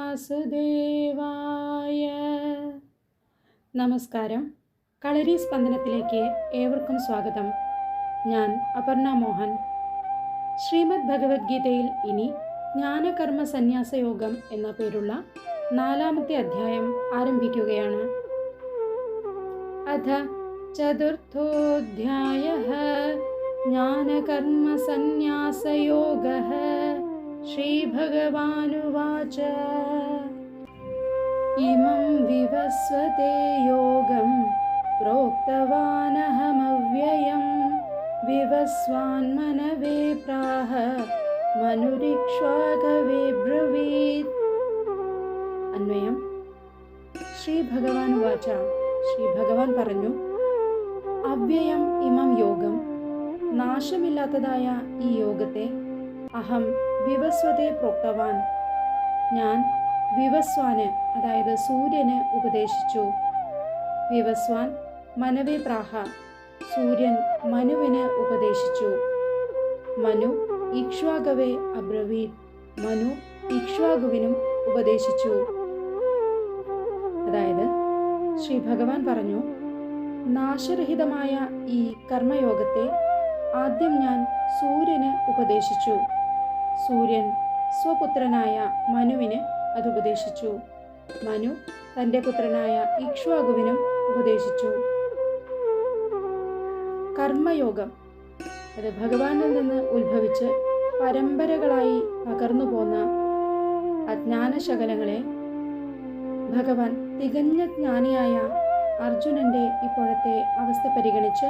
വാസുദേവായ. നമസ്കാരം. കളരി സ്പന്ദനത്തിലേക്ക് ഏവർക്കും സ്വാഗതം. ഞാൻ അപർണ മോഹൻ. ശ്രീമദ് ഭഗവത്ഗീതയിൽ ഇനി ജ്ഞാനകർമ്മ സന്യാസ യോഗം എന്ന പേരുള്ള നാലാമത്തെ അധ്യായം ആരംഭിക്കുകയാണ്. അഥ ചതുർത്ഥോധ്യായ ജ്ഞാനകർമ്മ സന്യാസയോഗ. ശ്രീഭഗവാനുവാച ഇമം വിവസ്വത്തെ യോഗം പ്രോക്തവാനഹമവ്യയം വിവസ്വാന്മനവേ പ്രാഹ മനുരിക്ഷ്വാകവേ ബ്രവീത് അന്വയം ശ്രീ ഭഗവാൻ വാച ശ്രീ ഭഗവാൻ പറഞ്ഞു അവ്യയം ഇമം യോഗം നാശമില്ലാത്തതായ ഈ യോഗത്തെ അഹം വിവസ്വതെ പ്രോക്തവാൻ. ഞാൻ വിവസ്വാന് അതായത് സൂര്യന് ഉപദേശിച്ചു. വിവസ്വാൻ മനവേ പ്രാഹ സൂര്യൻ മനുവിന് ഉപദേശിച്ചു. മനു ഇക്ഷ്വാകവേ അബ്രവീത് മനു ഇക്ഷ്വാകുവിനും ഉപദേശിച്ചു. അതായത് ശ്രീ ഭഗവാൻ പറഞ്ഞു നാശരഹിതമായ ഈ കർമ്മയോഗത്തെ ആദ്യം ഞാൻ സൂര്യന് ഉപദേശിച്ചു. സൂര്യൻ സ്വപുത്രനായ മനുവിന് അത് ഉപദേശിച്ചു. മനു തന്റെ പുത്രനായ ഇക്ഷ്വാകുവിനും ഉപദേശിച്ചു. കർമ്മയോഗം. അത് ഭഗവാനിൽ നിന്ന് ഉത്ഭവിച്ച് പരമ്പരകളായി പകർന്നു പോന്ന അജ്ഞാനശകലങ്ങളെ ഭഗവാൻ തികഞ്ഞ ജ്ഞാനിയായ അർജുനന്റെ ഇപ്പോഴത്തെ അവസ്ഥ പരിഗണിച്ച്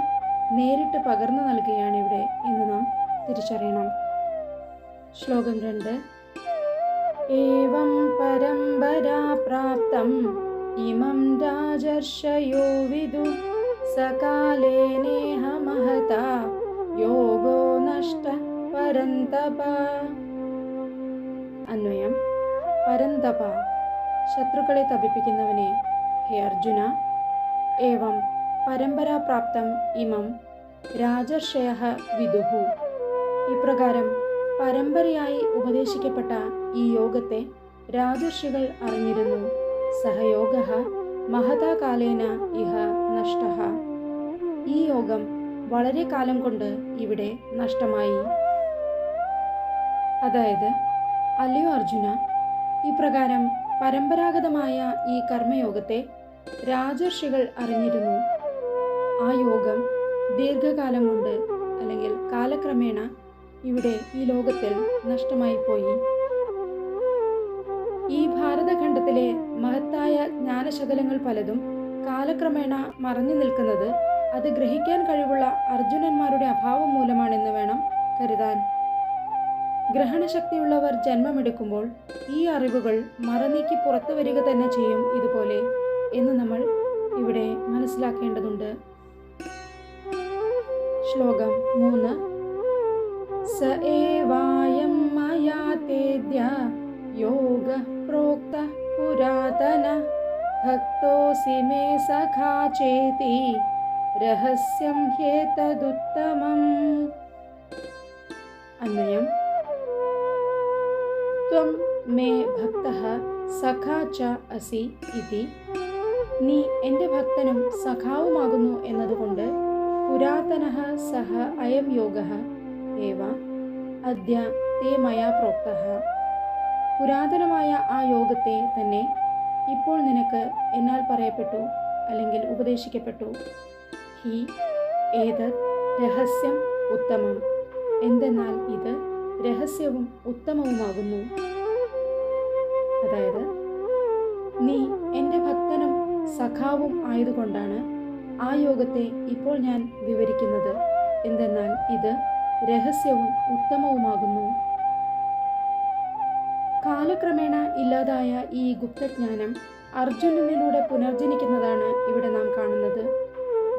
നേരിട്ട് പകർന്നു നൽകുകയാണ് ഇവിടെ എന്ന് നാം തിരിച്ചറിയണം. ശ്ലോകം രണ്ട്. ഏവം പരമ്പരാ പ്രാപ്തം. ഇമം രാജർഷയോ വിദു. സകാലേനേഹ മഹത യോഗോ നഷ്ട പരന്തപ. അന്വയം. പരന്തപ. ശത്രുക്കളെ തപിപ്പിക്കുന്നവനെ. ഹേ അർജുന. ഏവം പരമ്പരാപ്രാപ്തം ഇമം രാജർഷയ വിദുഹു. ഇപ്രകാരം പരമ്പരയായി ഉപദേശിക്കപ്പെട്ട ഈ യോഗത്തെ രാജർഷികൾ അറിഞ്ഞിരുന്നു. സഹയോഗ മഹതാകാലേന ഇഹ നഷ്ട. ഈ യോഗം വളരെ കാലം കൊണ്ട് ഇവിടെ നഷ്ടമായി. അതായത് അല്ലയോ അർജുന ഇപ്രകാരം പരമ്പരാഗതമായ ഈ കർമ്മയോഗത്തെ രാജർഷികൾ അറിഞ്ഞിരുന്നു. ആ യോഗം ദീർഘകാലം കൊണ്ട് അല്ലെങ്കിൽ കാലക്രമേണ ഇവിടെ ഈ ലോകത്തിൽ നഷ്ടമായി പോയി ഈ ഭാരതഖണ്ഡത്തിലെ മഹത്തായ ജ്ഞാനശകലങ്ങൾ പലതും കാലക്രമേണ മറഞ്ഞു നിൽക്കുന്നത് അത് ഗ്രഹിക്കാൻ കഴിവുള്ള അർജുനന്മാരുടെ അഭാവം മൂലമാണെന്ന് വേണം കരുതാൻ. ഗ്രഹണശക്തിയുള്ളവർ ജന്മമെടുക്കുമ്പോൾ ഈ അറിവുകൾ മറനീക്കി പുറത്തു വരിക തന്നെ ചെയ്യും ഇതുപോലെ എന്ന് നമ്മൾ ഇവിടെ മനസ്സിലാക്കേണ്ടതുണ്ട്. ശ്ലോകം മൂന്ന്. സ ഏവായം മയാ തേദ്യ യോഗ പ്രോക്ത പുരാതന ഭക്തോസി മേ സഖാ ചേതി രഹസ്യം ഹേതദുത്തമം അന്വയം ത്വം മേ ഭക്ത സഖാ ച അസി ഇതി നീ എന്റെ ഭക്തനും സഖാവുമാകുന്നു എന്നതുകൊണ്ട് പുരാതന സഹ അയം യോഗ ഏവ അദ്യ തേ മയാ പ്രോക്ത. പുരാതനമായ ആ യോഗത്തെ തന്നെ ഇപ്പോൾ നിനക്ക് എന്നാൽ പറയപ്പെട്ടു അല്ലെങ്കിൽ ഉപദേശിക്കപ്പെട്ടു. ഹി ഏതത് രഹസ്യം ഉത്തമം. എന്തെന്നാൽ ഇത് രഹസ്യവും ഉത്തമവുമാകുന്നു. അതായത് നീ എന്റെ ഭക്തനും സഖാവും ആയതുകൊണ്ടാണ് ആ യോഗത്തെ ഇപ്പോൾ ഞാൻ വിവരിക്കുന്നത്. എന്തെന്നാൽ ഇത് രഹസ്യവും ഉത്തമവുമാകുന്നു. കാലക്രമേണ ഇല്ലാതായ ഈ ഗുപ്തജ്ഞാനം അർജുനനിലൂടെ പുനർജനിക്കുന്നതാണ് ഇവിടെ നാം കാണുന്നത്.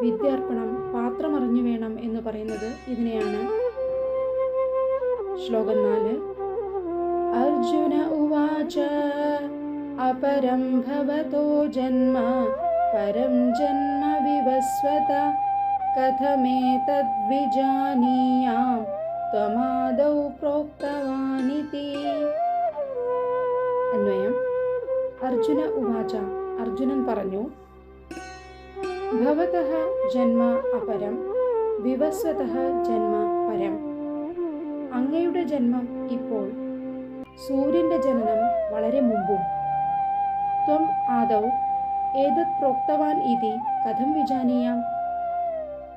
വിദ്യാർപ്പണം പാത്രമറിഞ്ഞു വേണം എന്ന് പറയുന്നത് ഇതിനെയാണ്. ശ്ലോകം നാല്. അർജുന ഉവാച അപരം ഭവതോ ജന്മ പരം ജന്മ വിവസ്വത കഥമേതദ്വിജാനീയാം त्वमादौ प्रोक्तवानिति। അന്വയം അർജുന ഉവാച അർജുനൻ പറഞ്ഞു ഭവതഃ ജന്മ അപരം വിവസ്വതഃ ജന്മ പരം അങ്ങയുടെ ജന്മം ഇപ്പോൾ സൂര്യന്റെ ജനനം വളരെ മുമ്പും ത്വം ആദൗ ഏതത് പ്രോക്തവാൻ ഇതി കഥം വിജാനീയാം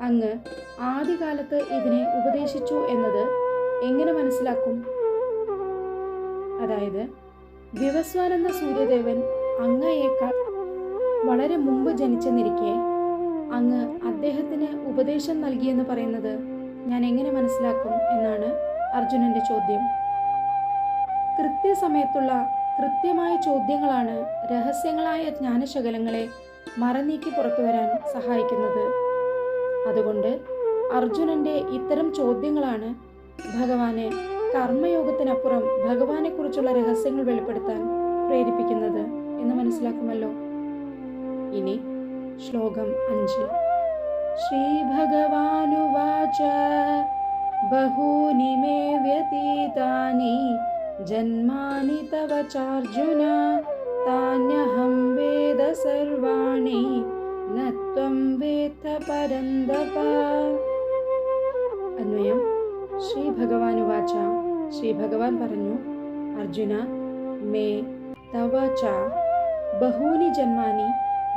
അങ്ങ് ആദ്യകാലത്ത് ഇതിനെ ഉപദേശിച്ചു എന്നത് എങ്ങനെ മനസ്സിലാക്കും? അതായത് വിവസ്വാനന്ദ സൂര്യദേവൻ അങ്ങയേക്കാൾ വളരെ മുമ്പ് ജനിച്ചെന്നിരിക്കെ അങ്ങ് അദ്ദേഹത്തിന് ഉപദേശം നൽകിയെന്ന് പറയുന്നത് ഞാൻ എങ്ങനെ മനസ്സിലാക്കും എന്നാണ് അർജുനന്റെ ചോദ്യം. കൃത്യസമയത്തുള്ള കൃത്യമായ ചോദ്യങ്ങളാണ് രഹസ്യങ്ങളായ ജ്ഞാനശകലങ്ങളെ മറനീക്കി പുറത്തു വരാൻ സഹായിക്കുന്നത്. അതുകൊണ്ട് അർജുനന്റെ ഇത്തരം ചോദ്യങ്ങളാണ് ഭഗവാനെ കർമ്മയോഗത്തിനപ്പുറം ഭഗവാനെക്കുറിച്ചുള്ള രഹസ്യങ്ങൾ വെളിപ്പെടുത്താൻ പ്രേരിപ്പിക്കുന്നത് എന്ന് മനസ്സിലാക്കുമല്ലോ. ഇനി ശ്ലോകം അഞ്ച്. ശ്രീ ഭഗവാനുവാച ബഹൂനി മേ വ്യതീതാനി ജന്മാനി തവ ചാർജുന താന്യഹം വേദ സർവാണി നത്വം വേത്ത പരന്തപ അന്വയം. ശ്രീ ഭഗവാനുവാച ശ്രീ ഭഗവാൻ പറഞ്ഞു അർജുന മേ തവ ബഹൂനി ജന്മാനി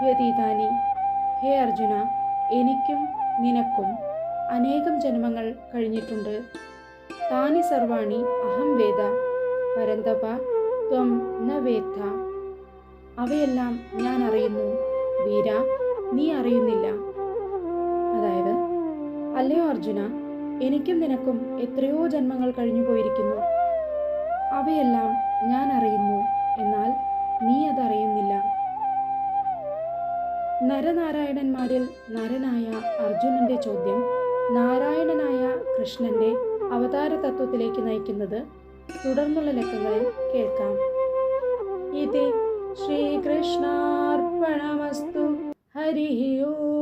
വ്യതീതാനി. ഹേ അർജുന എനിക്കും നിനക്കും അനേകം ജന്മങ്ങൾ കഴിഞ്ഞിട്ടുണ്ട്. താനി സർവാണി അഹം വേദ. പരന്തപ ത്വം ന വേത്ത. അവയെല്ലാം ഞാൻ അറിയുന്നു. വീര നീ അറിയുന്നില്ല. അതായത് അല്ലയോ അർജുന എനിക്കും നിനക്കും എത്രയോ ജന്മങ്ങൾ കഴിഞ്ഞു പോയിരിക്കുന്നു. അവയെല്ലാം ഞാൻ അറിയുന്നു എന്നാൽ നീ അതറിയുന്നില്ല. നരനാരായണന്മാരിൽ നരനായ അർജുനന്റെ ചോദ്യം നാരായണനായ കൃഷ്ണന്റെ അവതാര തത്വത്തിലേക്ക് നയിക്കുന്നത് തുടർന്നുള്ള ലക്കങ്ങളിൽ കേൾക്കാം. ഇത് ശ്രീകൃഷ്ണാർപ്പണമസ്തു. हरिः ओ